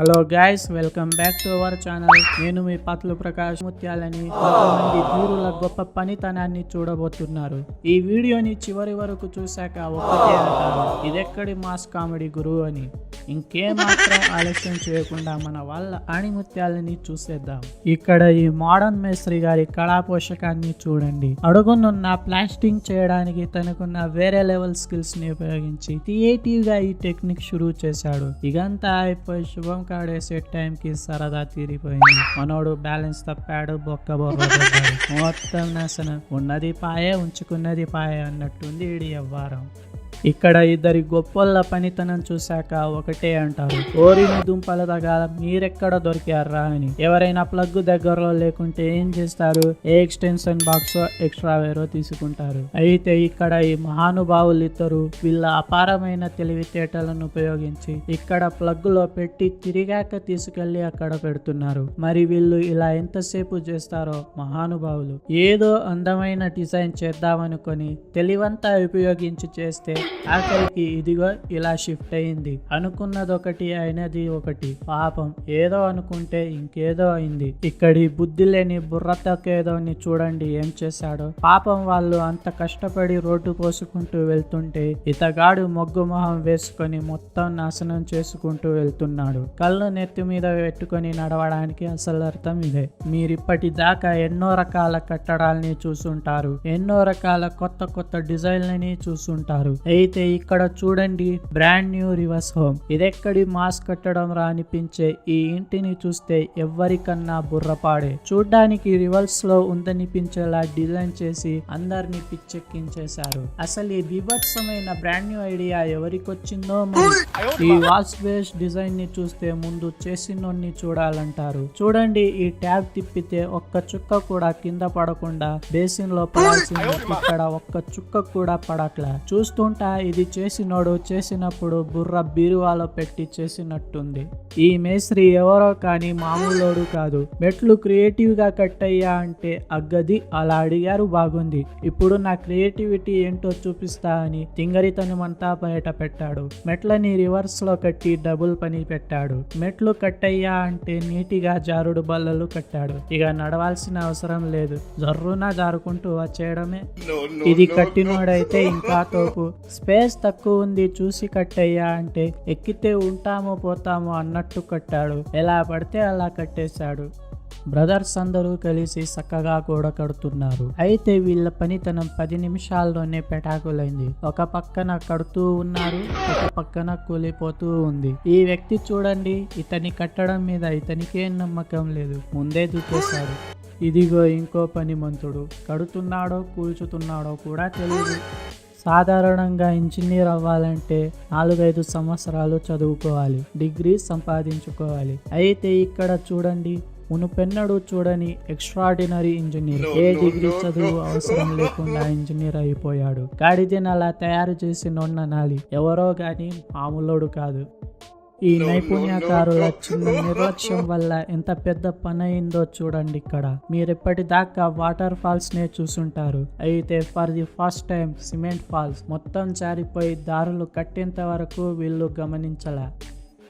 Hello guys welcome back to our channel నేను మీ పాత్రలు ప్రకాష్ ముత్యాలని. కొంతమంది ధీరుల గొప్ప పనితనాన్ని చూడబోతున్నారు. ఈ వీడియోని చివరి వరకు చూశాక ఒక్కటే అంటారు. ఇదెక్కడి మాస్ కామెడీ గురువు అని. ఇంకేమాత్రం ఆలస్యం చేయకుండా మన వాళ్ళ ఆణిముత్యాలని చూసేద్దాం. ఇక్కడ ఈ మోడర్న్ మేస్త్రి గారి కళా పోషకాన్ని చూడండి. అడుగునున్న ప్లాస్టింగ్ చేయడానికి తనకున్న వేరే లెవెల్ స్కిల్స్ని ఉపయోగించి క్రియేటివ్గా ఈ టెక్నిక్ షురూ చేశాడు. ఇదంతా అయిపోయి శుభం కాడేసే టైం కి సరదా తీరిపోయింది. మనోడు బ్యాలెన్స్ తప్పాడు బొక్క మొత్తం నాశనం. ఉన్నది పాయే ఉంచుకున్నది పాయే అన్నట్టుంది ఈడి వ్యవహారం. ఇక్కడ ఇద్దరి గొప్పల పనితనం చూశాక ఒకటే అంటారు. ఓరిని దుంపల దగ్గర మీరెక్కడ దొరికారా అని. ఎవరైనా ప్లగ్ దగ్గరలో లేకుంటే ఏం చేస్తారు? ఏ ఎక్స్టెన్షన్ బాక్స్ ఎక్స్ట్రా వేరో తీసుకుంటారు. అయితే ఇక్కడ ఈ మహానుభావులు ఇద్దరు వీళ్ళ అపారమైన తెలివితేటలను ఉపయోగించి ఇక్కడ ప్లగ్లో పెట్టి తిరిగాక తీసుకెళ్ళి అక్కడ పెడుతున్నారు. మరి వీళ్ళు ఇలా ఎంతసేపు చేస్తారో మహానుభావులు. ఏదో అందమైన డిజైన్ చేద్దామనుకొని తెలివంతా ఉపయోగించి చేస్తే ఆఖరికి ఇదిగో ఇలా షిఫ్ట్ అయింది. అనుకున్నది ఒకటి అయినది ఒకటి. పాపం ఏదో అనుకుంటే ఇంకేదో అయింది. ఇక్కడి బుద్ధి లేని బుర్రతకేదోని చూడండి ఏం చేశాడో. పాపం వాళ్ళు అంత కష్టపడి రోడ్డు పోసుకుంటూ వెళ్తుంటే ఇతగాడు మొగ్గు మొహం వేసుకొని మొత్తం నాశనం చేసుకుంటూ వెళ్తున్నాడు. కళ్ళు నెత్తి మీద పెట్టుకొని నడవడానికి అసలు అర్థం ఇదే. మీరిప్పటి దాకా ఎన్నో రకాల కట్టడాల్ని చూసుంటారు. ఎన్నో రకాల కొత్త కొత్త డిజైన్లని చూసుంటారు. అయితే ఇక్కడ చూడండి బ్రాండ్ న్యూ రివర్స్ హోమ్ ఇదెక్కడి మాస్ కట్టడం రా అనిపించే ఈ ఇంటిని చూస్తే ఎవ్వరికన్నా బుర్రపాడే. చూడ్డానికి రివర్స్లో ఉందనిపించేలా డిజైన్ చేసి అందరిని పిచ్చెక్కించేశారు. అసలు ఈ బీభత్సమైన బ్రాండ్ న్యూ ఐడియా ఎవరికొచ్చిందో ఈ వాల్స్ బేస్ డిజైన్ని చూస్తే ముందు చేసినోన్ని చూడాలంటారు. చూడండి ఈ ట్యాబ్ తిప్పితే ఒక్క చుక్క కూడా కింద పడకుండా బేసిన్లో పడాల్సింది ఇక్కడ ఒక్క చుక్క కూడా పడట్లా. చూస్తుంటా ఇది చేసినోడు చేసినప్పుడు బుర్ర బీరువాలో పెట్టి చేసినట్టుంది. ఈ మేస్త్రి ఎవరో కానీ మామూలోడు కాదు. మెట్లు క్రియేటివ్గా కట్టయ్యా అంటే అగ్గది అలా అడిగారు బాగుంది. ఇప్పుడు నా క్రియేటివిటీ ఏంటో చూపిస్తా అని తింగరితనమంతా బయట పెట్టాడు. మెట్లని రివర్స్లో కట్టి డబుల్ పని పెట్టాడు. మెట్లు కట్టయ్యా అంటే నీటిగా జారుడు బల్లలు కట్టాడు. ఇక నడవాల్సిన అవసరం లేదు. జర్రున జారుకుంటూ వచ్చేయడమే. ఇది కట్టినోడైతే ఇంకా తోపు. స్పేస్ తక్కువ ఉంది చూసి కట్టయ్యా అంటే ఎక్కితే ఉంటామో పోతామో అన్నట్టు కట్టాడు. ఎలా పడితే అలా కట్టేశాడు. బ్రదర్స్ అందరూ కలిసి చక్కగా గోడ కడుతున్నారు. అయితే వీళ్ళ పనితనం పది నిమిషాల్లోనే పెటాకులైంది. ఒక పక్కన కడుతూ ఉన్నారు ఒక పక్కన కూలిపోతూ ఉంది. ఈ వ్యక్తి చూడండి ఇతని కట్టడం మీద ఇతనికే నమ్మకం లేదు. ముందే దుక్కేశాడు ఇదిగో ఇంకో పనిమంతుడు. కడుతున్నాడో కూల్చుతున్నాడో కూడా తెలియదు సాధారణంగా ఇంజనీర్ అవ్వాలంటే నాలుగైదు సంవత్సరాలు చదువుకోవాలి డిగ్రీ సంపాదించుకోవాలి. అయితే ఇక్కడ చూడండి మునుపెన్నడు చూడని ఎక్స్ట్రాడినరీ ఇంజనీర్. ఏ డిగ్రీ చదువు అవసరం లేకుండా ఇంజనీర్ అయిపోయాడు. గాడిదని అలా తయారు చేసి నొన్న నాలి ఎవరో గాని మామూలోడు కాదు. ఈ నైపుణ్యకారుల చిన్న నిర్లక్ష్యం వల్ల ఎంత పెద్ద పని అయిందో చూడండి ఇక్కడ. మీరెప్పటిదాకా వాటర్ ఫాల్స్ నే చూసుంటారు. అయితే for the first time cement falls మొత్తం జారిపోయి దారులు కట్టేంత వరకు వీళ్ళు గమనించలే.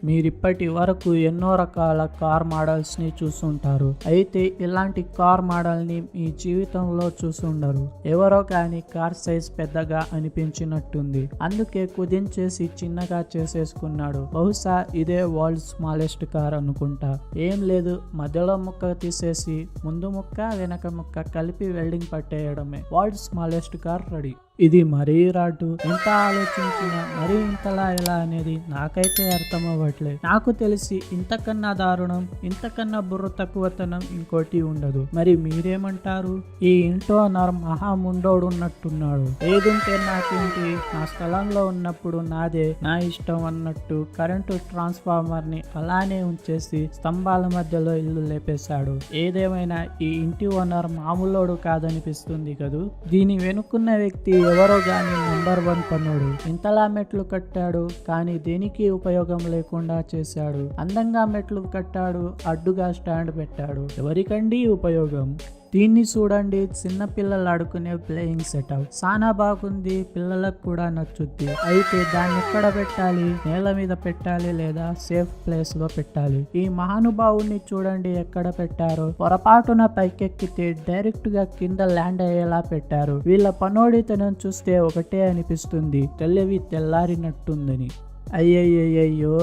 మీరిప్పటి వరకు ఎన్నో రకాల కార్ మోడల్స్ని చూసుంటారు. అయితే ఇలాంటి కార్ మోడల్ని మీ జీవితంలో చూసుండరు. ఎవరో కానీ కార్ సైజ్ పెద్దగా అనిపించినట్టుంది. అందుకే కుదించేసి చిన్నగా చేసేసుకున్నాడు. బహుశా ఇదే వరల్డ్ స్మాలెస్ట్ కార్ అనుకుంటా. ఏం లేదు మధ్యలో ముక్క తీసేసి ముందు ముక్క వెనక ముక్క కలిపి welding పట్టేయడమే. World smallest car ready. ఇది మరీ రాటు. ఎంత ఆలోచించినా మరీ ఇంతలా ఎలా అనేది నాకైతే అర్థం అవ్వట్లేదు నాకు తెలిసి ఇంతకన్నా దారుణం ఇంతకన్నా బుర్ర తక్కువతనం ఇంకోటి ఉండదు. మరి మీరేమంటారు? ఈ ఇంట్లో మహా మహాముండోడు ఉన్నట్టున్నాడు ఏదుంటే నాకేంటి? నా స్థలంలో ఉన్నప్పుడు నాదే నా ఇష్టం అన్నట్టు కరెంటు ట్రాన్స్ఫార్మర్ని అలానే ఉంచేసి స్తంభాల మధ్యలో ఇల్లు లేపేశాడు. ఏదేమైనా ఈ ఇంటి ఓనర్ మామూలోడు కాదనిపిస్తుంది కదూ? దీని వెనుకున్న వ్యక్తి ఎవరో గాని నెంబర్ వన్ పన్నుడు. ఇంతలా మెట్లు కట్టాడు కానీ దేనికి ఉపయోగం లేకుండా చేశాడు. అందంగా మెట్లు కట్టాడు అడ్డుగా స్టాండ్ పెట్టాడు. ఎవరికండి ఉపయోగం? దీన్ని చూడండి చిన్న పిల్లలు ఆడుకునే ప్లేయింగ్ సెటప్ చాలా బాగుంది పిల్లలకు కూడా నచ్చుద్ది. అయితే దాన్ని ఎక్కడ పెట్టాలి? నేల మీద పెట్టాలి లేదా సేఫ్ ప్లేస్లో పెట్టాలి? ఈ మహానుభావుని చూడండి ఎక్కడ పెట్టారో. పొరపాటున పైకెక్కితే డైరెక్ట్గా కింద ల్యాండ్ అయ్యేలా పెట్టారు. వీళ్ళ పనోడితనం చూస్తే ఒకటే అనిపిస్తుంది. తెల్లవి తెల్లారినట్టుందని. అయ్యయ్యయ్యో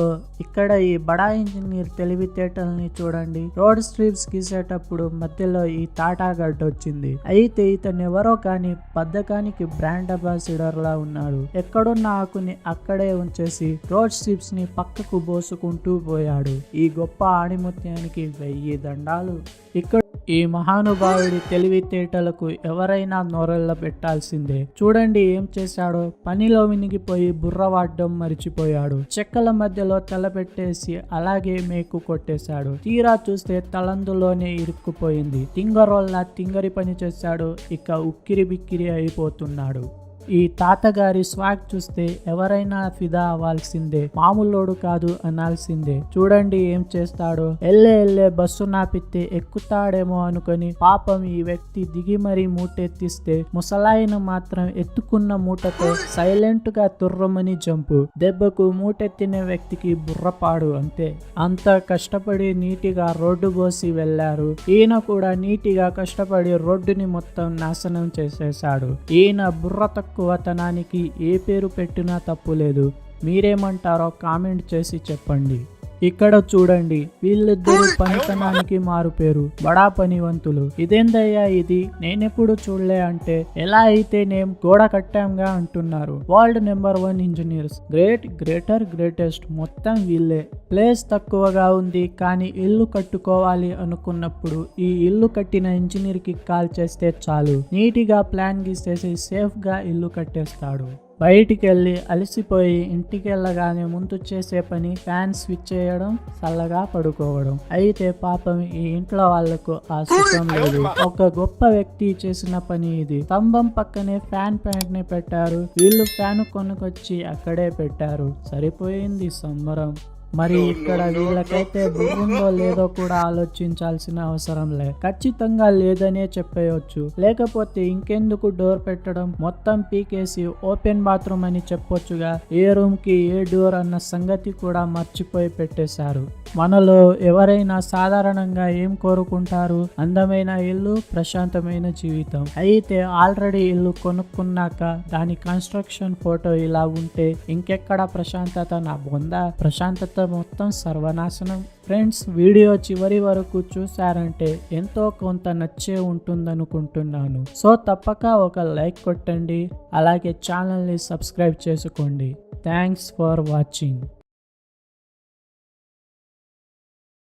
ఇక్కడ ఈ బడా ఇంజనీర్ తెలివితేటల్ని చూడండి. రోడ్ స్ట్రిప్స్ గీసేటప్పుడు మధ్యలో ఈ టాటా గడ్డ వచ్చింది. అయితే ఇతను ఎవరో కానీ పథకానికి బ్రాండ్ అంబాసిడర్ లా ఉన్నాడు. ఎక్కడున్న ఆకుని అక్కడే ఉంచేసి రోడ్ స్ట్రిప్స్ని పక్కకు బోసుకుంటూ పోయాడు. ఈ గొప్ప ఆణిముత్యానికి వెయ్యి దండాలు. ఇక్కడ ఈ మహానుభావుడి తెలివితేటలకు ఎవరైనా నోరెళ్ళ పెట్టాల్సిందే. చూడండి ఏం చేశాడో. పనిలో వినిగిపోయి బుర్ర వాడడం మరిచిపోయాడు. చెక్కల మధ్యలో తలపెట్టేసి అలాగే మేకు కొట్టేశాడు. తీరా చూస్తే తలందులోనే ఇరుక్కుపోయింది. తింగరోల్లా తింగరి పని చేశాడు. ఇక ఉక్కిరి బిక్కిరి అయిపోతున్నాడు. ఈ తాతగారి స్వాగ్ చూస్తే ఎవరైనా ఫిదా అవ్వాల్సిందే మామూలోడు కాదు అనాల్సిందే. చూడండి ఏం చేస్తాడో. ఎల్లే ఎల్లే బస్సు నాపితే ఎక్కుతాడేమో అనుకొని పాపం ఈ వ్యక్తి దిగి మరీ మూటెత్తిస్తే ముసలాయన మాత్రం ఎత్తుకున్న మూటతో సైలెంట్గా తుర్రమని జంపు. దెబ్బకు మూటెత్తిన వ్యక్తికి బుర్రపాడు అంతే. అంత కష్టపడి నీటిగా రోడ్డు పోసి వెళ్ళారు ఈయన కూడా నీటిగా కష్టపడి రోడ్డుని మొత్తం నాశనం చేసేశాడు. ఈయన బుర్ర తక్కువ తక్కువతనానికి ఏ పేరు పెట్టినా తప్పు లేదు. మీరేమంటారో కామెంట్ చేసి చెప్పండి. ఇక్కడ చూడండి వీళ్ళిద్దరు పనితనానికి మారు పేరు బడా పనివంతులు. ఇదేందయ్యా ఇది? నేనెప్పుడు చూడలే అంటే ఎలా అయితే నేమ్ గోడ కట్టాంగా అంటున్నారు. World number one engineers. Great greater greatest. మొత్తం వీళ్ళే. ప్లేస్ తక్కువగా ఉంది కానీ ఇల్లు కట్టుకోవాలి అనుకున్నప్పుడు ఈ ఇల్లు కట్టిన ఇంజనీర్కి కాల్ చేస్తే చాలు. నీటిగా ప్లాన్ గీసేసి సేఫ్గా ఇల్లు కట్టేస్తాడు. బయటికి వెళ్ళి అలసిపోయి ఇంటికి వెళ్ళగానే ముందు చేసే పని ఫ్యాన్ స్విచ్ చేయడం చల్లగా పడుకోవడం. అయితే పాపం ఈ ఇంట్లో వాళ్ళకు ఆ సుఖం లేదు. ఒక గొప్ప వ్యక్తి చేసిన పని ఇది. స్తంభం పక్కనే ఫ్యాన్ ప్యాంట్ని పెట్టారు. వీళ్ళు ఫ్యాన్ కొనుకొచ్చి అక్కడే పెట్టారు. సరిపోయింది సంబరం. మరి ఇక్కడ వీళ్ళకైతే బుర్రుందో లేదో కూడా ఆలోచించాల్సిన అవసరం లే. ఖచ్చితంగా లేదనే చెప్పేయొచ్చు. లేకపోతే ఇంకెందుకు డోర్ పెట్టడం? మొత్తం పీకేసి ఓపెన్ బాత్రూమ్ అని చెప్పొచ్చుగా. ఏ రూమ్కి ఏ డోర్ అన్న సంగతి కూడా మర్చిపోయి పెట్టేశారు. మనలో ఎవరైనా సాధారణంగా ఏం కోరుకుంటారు? అందమైన ఇల్లు ప్రశాంతమైన జీవితం. అయితే ఆల్రెడీ ఇల్లు కొనుక్కున్నాక దాని కన్స్ట్రక్షన్ ఫోటో ఇలా ఉంటే ఇంకెక్కడ ప్రశాంతత? నా బొంద. ప్రశాంతత మొత్తం సర్వనాశనం. ఫ్రెండ్స్ వీడియో చివరి వరకు చూసారంటే ఎంతో కొంత నచ్చే ఉంటుందనుకుంటున్నాను. సో తప్పక ఒక లైక్ కొట్టండి. అలాగే ఛానల్ని సబ్స్క్రైబ్ చేసుకోండి. Thanks for watching.